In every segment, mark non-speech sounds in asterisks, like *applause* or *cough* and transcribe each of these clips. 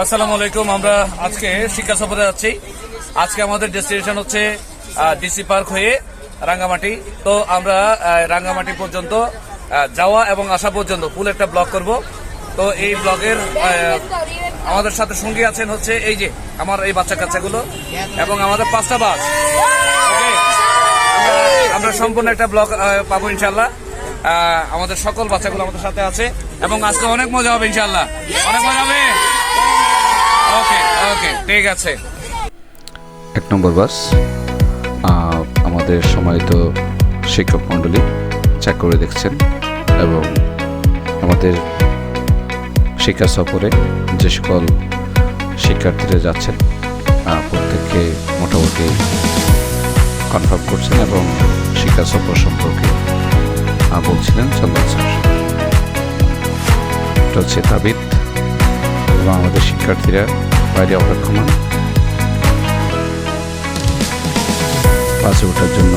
আসসালামু আলাইকুম, আমরা আজকে শিক্ষা সফরে যাচ্ছি আজকে আমাদের ডেস্টিনেশন হচ্ছে ডিসি পার্ক হয়ে রাঙ্গামাটি। তো আমরা রাঙ্গামাটি পর্যন্ত যাওয়া এবং আসা পর্যন্ত ফুল একটা ব্লগ করব। তো এই ব্লগের আমাদের সাথে সঙ্গী আছেন হচ্ছে এই যে, আমার এই বাচ্চা কাচ্চাগুলো এবং আমাদের পাঁচটা বাস। আমরা- সম্পূর্ণ একটা ব্লগ পাবো ইনশাল্লাহ আমাদের সকল বাচ্চাগুলো আমাদের সাথে আছে এবং আজকে অনেক মজা হবে ইনশাল্লাহ অনেক মজা হবে। ওকে ওকে ঠিক আছে। এক নম্বর বাস আমাদের সময়ত শিক্ষক মণ্ডলী চেক করে দেখছেন এবং আমাদের শিক্ষা সফরে যে সকল শিক্ষার্থীরা যাচ্ছেন প্রত্যেককে মোটামুটি কনফার্ম করছেন এবং শিক্ষা সফর সম্পর্কে বলছিলেন চন্দন স্যার। হচ্ছে তাবিদ এবং আমাদের শিক্ষার্থীরা বাইরে অপেক্ষমান বাসে ওঠার জন্য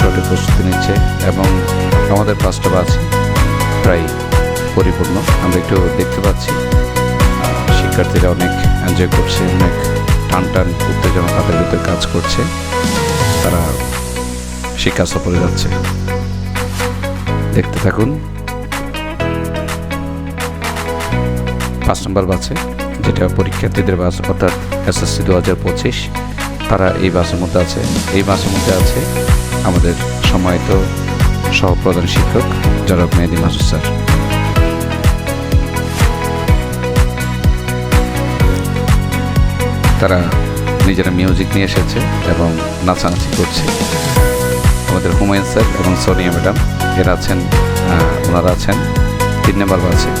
টোটে প্রস্তুতি নিচ্ছে এবং আমাদের পাঁচটা বাস প্রায় পরিপূর্ণ। আমরা একটু দেখতে পাচ্ছি শিক্ষার্থীরা অনেক এনজয় করছে, অনেক টান টান উত্তেজনা তাদের ভিতরে কাজ করছে। তারা শিক্ষা সফরে যাচ্ছে। দেখতে থাকুন। পাঁচ নম্বর বাসে, যেটা পরীক্ষার্থীদের বাস, অর্থাৎ এসএসসি দু হাজার পঁচিশ, তারা এই বাসের মধ্যে আছে। এই বাসের মধ্যে আছে আমাদের সম্মানিত সহপ্রধান শিক্ষক জনাব মেহেদি মাসুদ স্যার। তারা নিজেরা মিউজিক নিয়ে এসেছে এবং নাচানাচি করছে। আমাদের হুমায়ুন স্যার এবং সোনিয়া ম্যাডাম, এরা আছেন ওনারা আছেন তিন নম্বর বাসে।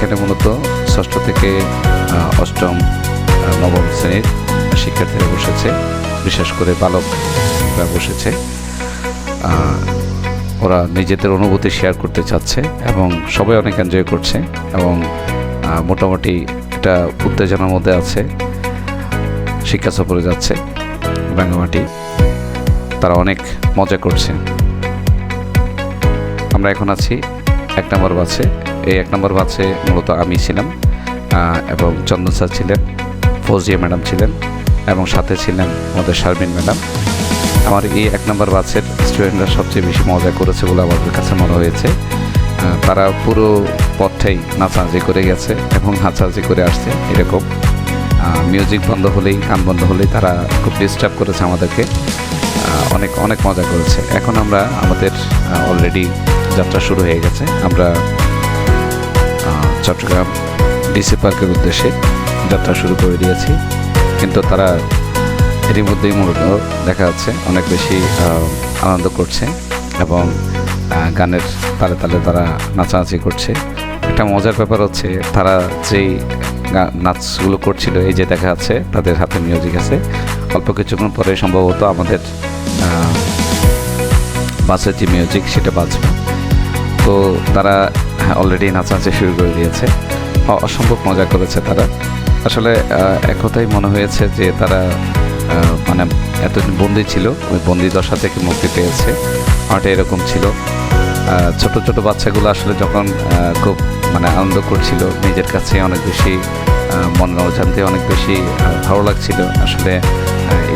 এখানে মূলত ষষ্ঠ থেকে অষ্টম নবম শ্রেণির শিক্ষার্থীরা বসেছে। বিশেষ করে বালকরা বসেছে। ওরা নিজেদের অনুভূতি শেয়ার করতে চাচ্ছে এবং সবাই অনেক এনজয় করছে এবং মোটামুটি একটা উত্তেজনার মধ্যে আছে। শিক্ষা সফরে যাচ্ছে রাঙ্গামাটি তারা অনেক মজা করছে। আমরা এখন আছি এক নম্বর বাসে। এই এক নম্বর বাসে মূলত আমি ছিলাম এবং চন্দন স্যার ছিলেন, ফৌজিয়া ম্যাডাম ছিলেন, এবং সাথে ছিলেন আমাদের শারমিন ম্যাডাম। আমার এই এক নম্বর বাসের স্টুডেন্টরা সবচেয়ে বেশি মজা করেছে বলে আমাদের কাছে মনে হয়েছে। তারা পুরো পথটাই নাচানাচি করে গেছে এবং নাচানাচি করে আসছে এরকম। মিউজিক বন্ধ হলেই, গান বন্ধ হলেই তারা খুব ডিস্টার্ব করেছে আমাদেরকে। অনেক অনেক মজা করেছে। এখন আমরা আমাদের অলরেডি যাত্রা শুরু হয়ে গেছে। আমরা চট্টগ্রাম ডিসি পার্কের উদ্দেশ্যে যাত্রা শুরু করে দিয়েছি। কিন্তু তারা এরই মধ্যেই মূলত দেখা যাচ্ছে অনেক বেশি আনন্দ করছে এবং গানের তালে তালে তারা নাচানাচি করছে। একটা মজার ব্যাপার হচ্ছে তারা যেই নাচগুলো করছিল, এই যে দেখা যাচ্ছে তাদের হাতে মিউজিক আছে। অল্প কিছুক্ষণ পরে সম্ভবত আমাদের বাসের যে মিউজিক সেটা বাজবে। তো তারা অলরেডি নাচানাচি শুরু করে দিয়েছে। অসম্ভব মজা করেছে তারা। আসলে এক কথাই মনে হয়েছে যে তারা মানে এতদিন বন্দি ছিল ওই বন্দি দশা থেকে মুক্তি পেয়েছে। আমারটা এরকম ছিল। ছোট ছোট বাচ্চাগুলো আসলে যখন খুব মানে আনন্দ করছিল নিজের কাছে অনেক বেশি আহ, মনের অজান্তে অনেক বেশি ভালো লাগছিল। আসলে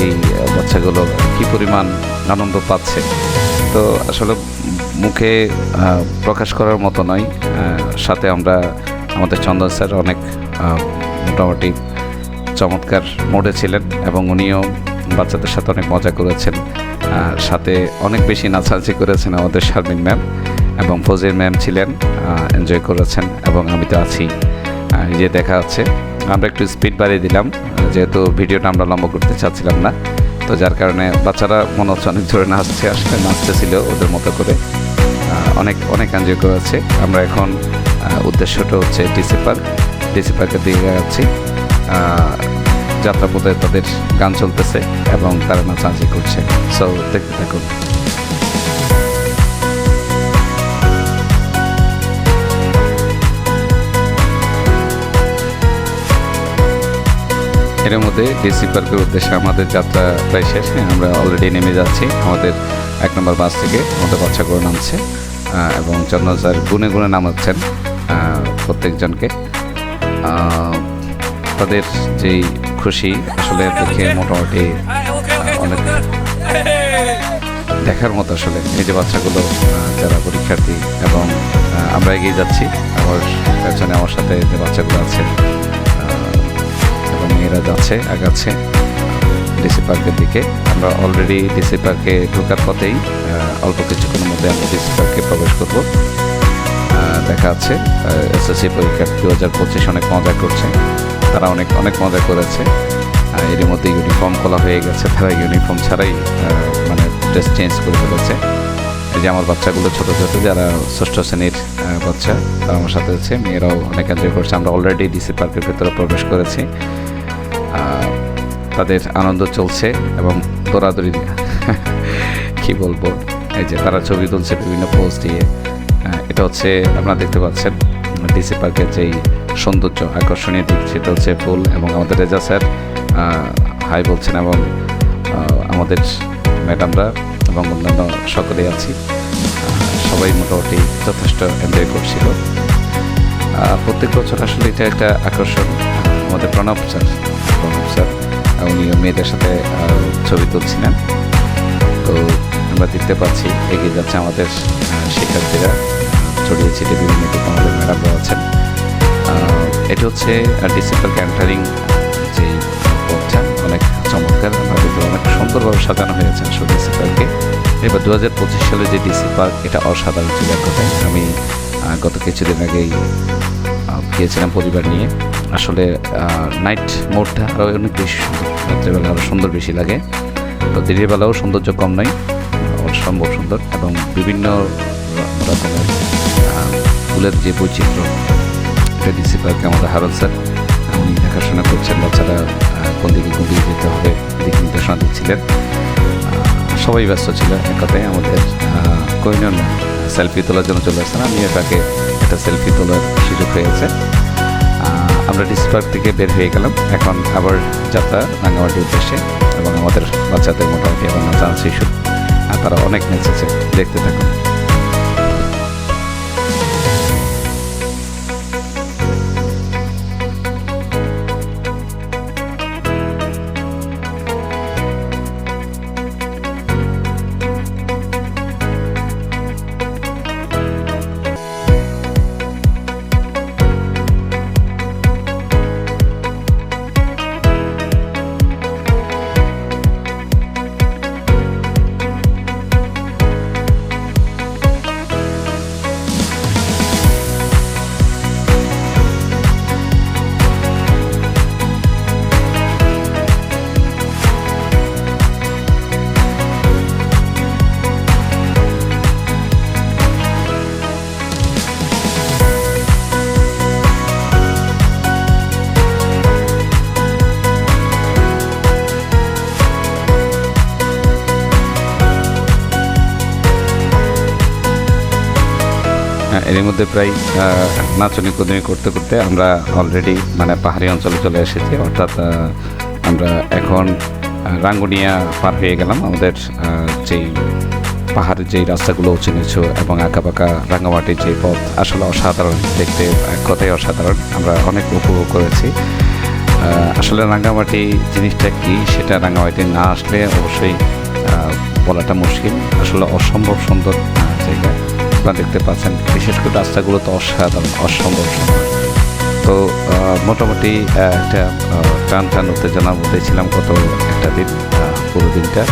এই বাচ্চাগুলো কি পরিমাণ আনন্দ পাচ্ছে। তো আসলে মুখে প্রকাশ করার মতো নয়। সাথে আমরা, আমাদের চন্দন স্যার অনেক মোটামুটি চমৎকার মোডে ছিলেন এবং উনিও বাচ্চাদের সাথে অনেক মজা করেছেন। সাথে অনেক বেশি নাচানাচি করেছেন আমাদের শারমিন ম্যাম এবং ফজির ম্যাম ছিলেন এনজয় করেছেন এবং আমি তো আছি। যে দেখা যাচ্ছে, আমরা একটু স্পিড বাড়িয়ে দিলাম, যেহেতু ভিডিওটা আমরা লম্বা করতে চাচ্ছিলাম না। তো যার কারণে বাচ্চারা মনে হচ্ছে অনেক জোরে নাচছে, আসলে নাচতেছিল ওদের মতো করে। অনেক অনেক এনজয় করেছে। আমরা এখন উদ্দেশ্যটা হচ্ছে ডিসি পার্ক। ডিসি পার্কের দিকে যাচ্ছি যাত্রাপথে তাদের গান চলতেছে এবং তারা নাচানাচি করছে। সো দেখতে থাকুন। এর মধ্যে ডিসি পার্কের উদ্দেশ্যে আমাদের যাত্রা প্রায় শেষ হ্যাঁ, আমরা অলরেডি নেমে যাচ্ছি। আমাদের এক নম্বর বাস থেকে আমাদের বাচ্চা করে নামছে এবং চন্দন স্যার গুনে গুনে নামাচ্ছেন প্রত্যেকজনকে। তাদের যেই খুশি আসলে দেখে মোটামুটি অনেক দেখার মতো আসলে এই যে বাচ্চাগুলো যারা পরীক্ষার্থী এবং আমরা এগিয়ে যাচ্ছি। আমার পেছনে আমার সাথে যে বাচ্চাগুলো আছে মেয়েরা যাচ্ছে, আগাচ্ছে ডিসি পার্কের দিকে। আমরা অলরেডি ডিসি পার্কে ঢোকার পথেই অল্প কিছুক্ষণের মধ্যে আমরা ডিসি পার্কে প্রবেশ করব। দেখা আছে এসএসসি পরীক্ষা দু হাজার পঁচিশ অনেক মজা করছে। তারা অনেক অনেক মজা করেছে। এরই মধ্যে ইউনিফর্ম খোলা হয়ে গেছে। তারা ইউনিফর্ম ছাড়াই মানে ড্রেস চেঞ্জ করে ফেলেছে। এই যে আমার বাচ্চাগুলো ছোট ছোটো, যারা ষষ্ঠ শ্রেণির বাচ্চা, তারা আমার সাথে আছে। মেয়েরাও অনেক এনজয় করছে। আমরা অলরেডি ডিসি পার্কের ভেতরে প্রবেশ করেছি। তাদের আনন্দ চলছে এবং দৌড়াদৌড়ি *laughs* কি বলব? এই যে তারা ছবি তুলছে বিভিন্ন পোস্ট দিয়ে। এটা হচ্ছে, আপনারা দেখতে পাচ্ছেন ডিসি পার্কের যেই সৌন্দর্য আকর্ষণীয় দিক, সেটা হচ্ছে ফুল এবং আমাদের রেজা স্যার হাই বলছেন এবং আমাদের ম্যাডামরা এবং অন্যান্য সকলেই আছি। সবাই মোটামুটি যথেষ্ট এনজয় করছিল। প্রত্যেক বছর আসলে এটা একটা আকর্ষণ। আমাদের প্রণব স্যার। প্রণব স্যার উনি মেয়েদের সাথে ছবি তুলছিলেন। তো আমরা দেখতে পাচ্ছি এগিয়ে যাচ্ছে আমাদের শিক্ষার্থীরা। ছড়িয়ে ছিটিয়ে বিভিন্ন আমাদের ম্যাডামরা আছেন। এটা হচ্ছে ডিসিপ্লিন ক্যান্টারিং যে পথটা অনেক চমৎকার। আমরা দেখতে অনেক সুন্দরভাবে সাজানো হয়েছে আসলে ডিসি এবার দু হাজার পঁচিশ সালে যে ডিসি পার্ক, এটা অসাধারণ ছিল কথায়। আমি গত কিছুদিন আগেই গিয়েছিলাম পরিবার নিয়ে। আসলে নাইট মোডটা আরও অনেক বেশি সুন্দর। রাত্রেবেলা আরও সুন্দর বেশি লাগে। তো দিনের বেলাও সৌন্দর্য কম আহ, অসম্ভব সুন্দর এবং বিভিন্ন রকমের ফুলের যে বৈচিত্র্য পার্কে আমাদের হারল স্যার। উনি দেখাশোনা করছেন বাচ্চারা কোন দিকে কোন দিকে যেতে হবে দিক নির্দেশনা দিচ্ছিলেন। সবাই ব্যস্ত ছিল এক কথায় আমাদের কইনন সেলফি তোলার জন্য চলে আসছেন। আমিও তাকে একটা সেলফি তোলার সুযোগ হয়েছে আমরা ডিসি পার্ক থেকে বের হয়ে গেলাম। এখন আবার যাত্রা রাঙ্গামাটির উদ্দেশ্যে এবং আমাদের বাচ্চাদের মোটামুটি এখন চান্স ইস্যু আর তারা অনেক নেচেছে দেখতে থাকুন। এর মধ্যে প্রায় নাচনি কুদনি করতে করতে আমরা অলরেডি মানে পাহাড়ি অঞ্চলে চলে এসেছি। অর্থাৎ আমরা এখন রাঙ্গুনিয়া পার হয়ে গেলাম। আমাদের যেই পাহাড়ের যেই রাস্তাগুলো উঁচু নিচু এবং আঁকাবাঁকা রাঙ্গামাটির যে পথ, আসলে অসাধারণ, দেখতে এক কথাই অসাধারণ। আমরা অনেক উপভোগ করেছি। আসলে রাঙ্গামাটি জিনিসটা কি, সেটা রাঙ্গামাটি না আসলে অবশ্যই বলাটা মুশকিল। আসলে অসম্ভব সুন্দর আপনারা দেখতে পাচ্ছেন, বিশেষ করে রাস্তাগুলো তো অসাধারণ অসম্ভব তো মোটামুটি একটা টান টান উত্তেজনার মধ্যে ছিলাম গত একটা দিন পুরো দিনটা।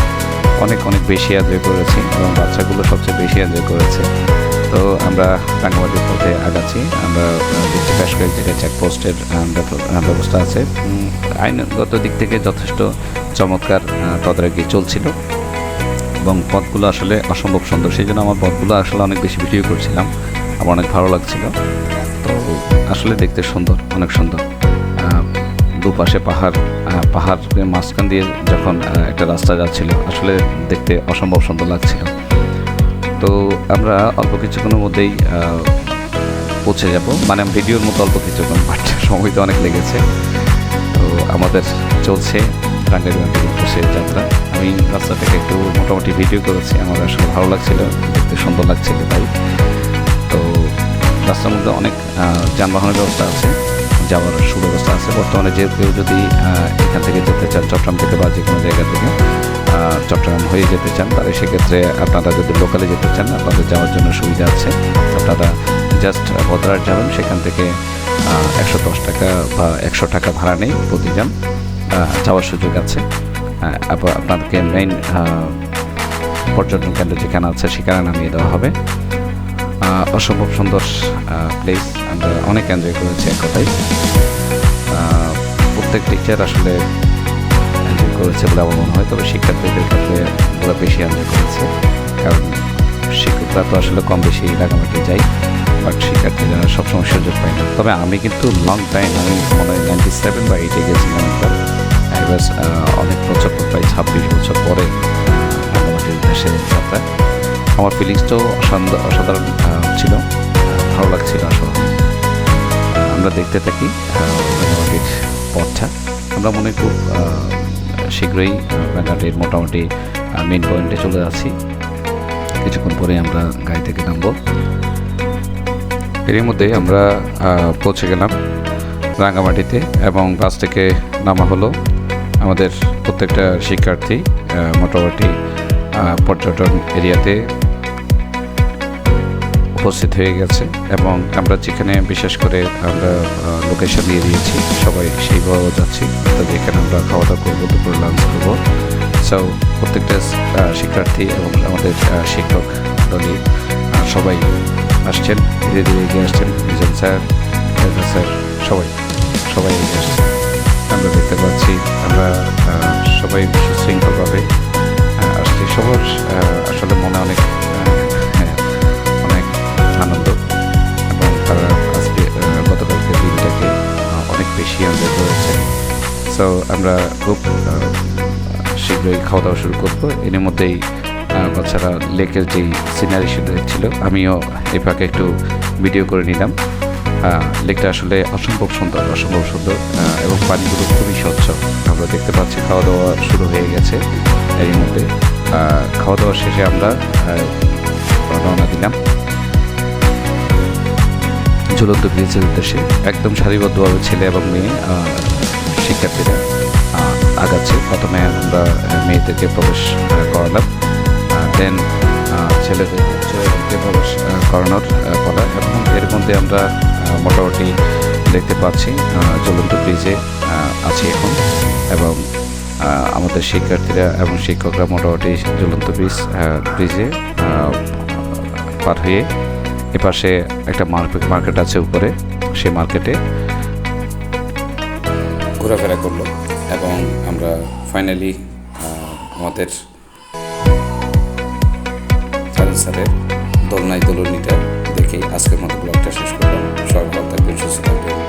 অনেক অনেক বেশি এনজয় করেছি এবং বাচ্চাগুলো সবচেয়ে বেশি এনজয় করেছে। তো, আমরা রাঙ্গামাটির পথে আগাচ্ছি। আমরা বেশ কয়েক জায়গায় চেকপোস্টের ব্যবস্থা আছে। আইনগত দিক থেকে যথেষ্ট চমৎকার তদারকি চলছিল। এবং পথগুলো আসলে অসম্ভব সুন্দর। সেই জন্য আমার পথগুলো আসলে অনেক বেশি ভিডিও করছিলাম। আমার অনেক ভালো লাগছিল। তো আসলে দেখতে সুন্দর, অনেক সুন্দর। দুপাশে পাহাড় পাহাড়ের মাঝখান দিয়ে যখন একটা রাস্তা যাচ্ছিল, আসলে দেখতে অসম্ভব সুন্দর লাগছিল। তো আমরা অল্প কিছুক্ষণের মধ্যেই পৌঁছে যাব। মানে ভিডিওর মতো অল্প কিছুক্ষণ, বাট সময় তো অনেক লেগেছে। তো আমাদের চলছে উদ্দেশ্যে যাত্রা। আমি রাস্তাটাকে একটু মোটামুটি ভিডিও করেছি। আমার আসলে ভালো লাগছিল, দেখতে সুন্দর লাগছিল তাই। তো রাস্তার মধ্যে অনেক যানবাহনের ব্যবস্থা আছে, যাওয়ার সুব্যবস্থা আছে। বর্তমানে যে কেউ যদি এখান থেকে যেতে চান, চট্টগ্রাম থেকে বা যে কোনো জায়গা থেকে চট্টগ্রাম হয়ে যেতে চান, তাহলে সেক্ষেত্রে আপনারা যদি লোকালে যেতে চান, আপনাদের যাওয়ার জন্য সুবিধা আছে। আপনারা জাস্ট বদরাট যাবেন, সেখান থেকে একশো দশ টাকা বা একশো টাকা ভাড়া নেই প্রতিজন যাওয়ার সুযোগ আছে। আপনাদেরকে মেইন পর্যটন কেন্দ্র যেখানে আছে, সেখানে নামিয়ে দেওয়া হবে। অসম্ভব সুন্দর প্লেস আমরা অনেক এনজয় করেছি এক কথায়। প্রত্যেক টিচার আসলে এনজয় করেছে বলে আমার মনে হয়, তবে শিক্ষার্থীদের ক্ষেত্রে ওরা বেশি এনজয় করেছে। কারণ শিক্ষকরা তো আসলে কম বেশি রাগামাটি যায় বাট শিক্ষার্থীরা সবসময় সুযোগ পায় না। তবে আমি কিন্তু লং টাইম আমি মনে হয় নাইনটি সেভেন বা এইটে গেছিলাম একবার এবার অনেক ছাব্বিশ বছর পরে রাঙামাটির উদ্দেশ্যে যাত্রা। আমার ফিলিংসটাও অসাধারণ ছিল। ভালো লাগছিল আসলে। আমরা দেখতে থাকি আহ, পথটা। আমরা মনে খুব শীঘ্রই আহ, মোটামুটি মেন পয়েন্টে চলে যাচ্ছি। কিছুক্ষণ পরে আমরা গাড়ি থেকে নামবো। এরই মধ্যে আমরা পৌঁছে গেলাম রাঙ্গামাটিতে এবং বাস থেকে নামা হলো। আমাদের প্রত্যেকটা শিক্ষার্থী মোটামুটি পর্যটন এরিয়াতে উপস্থিত হয়ে গেছে এবং আমরা যেখানে বিশেষ করে আমরা লোকেশন দিয়ে দিয়েছি, সবাই সেইভাবে যাচ্ছি। তো যেখানে আমরা খাওয়া দাওয়া করব, দুপুরে লাঞ্চ করব। সো প্রত্যেকটা শিক্ষার্থী এবং আমাদের শিক্ষক দলই সবাই আসছেন, ধীরে ধীরে এগিয়ে আসছেন। স্যার স্যার, সবাই সবাই এগিয়ে আসছেন। আমরা দেখতে পাচ্ছি, আমরা সবাই সুশৃঙ্খলভাবে আসছি। সবার আসলে মনে অনেক অনেক আনন্দ এবং তারা আজকে গতকালকে দিনটাকে অনেক বেশি এনজয় করেছে। সো আমরা খুব শীঘ্রই খাওয়া দাওয়া শুরু করব। এর মধ্যেই বাচ্চারা লেকের যেই সিনারি শুধু দেখছিল, আমিও এই ফাঁকে একটু ভিডিও করে নিলাম। লেকটা আসলে অসম্ভব সুন্দর অসম্ভব সুন্দর এবং পানিগুলো খুবই স্বচ্ছ। আমরা দেখতে পাচ্ছি খাওয়া দাওয়া শুরু হয়ে গেছে এর মধ্যে খাওয়া দাওয়া শেষে আমরা রওনা দিলাম। ঝুলন্ত ব্রিজের উদ্দেশ্যে একদম সারিবদ্ধভাবে ছেলে এবং মেয়ে শিক্ষার্থীরা আগাচ্ছে। প্রথমে আমরা মেয়েদেরকে প্রবেশ করালাম। দেন ছেলেদেরকে প্রবেশ করানোর করা এবং এর মধ্যে আমরা মোটামুটি দেখতে পাচ্ছি। আহ, ঝুলন্ত ব্রিজে আছি এখন। এবং আমাদের শিক্ষার্থীরা এবং শিক্ষকরা মোটামুটি ঝুলন্ত ব্রিজ ব্রিজে পার হয়ে এপাশে একটা মার্কেট মার্কেট আছে উপরে। সেই মার্কেটে ঘোরাফেরা করল এবং আমরা ফাইনালি আমাদের স্যারের দোলনাই দোলনিটা দেখে আজকের মতো ব্লগটা শেষ করলাম। Чао, контакт, учиться компьютер.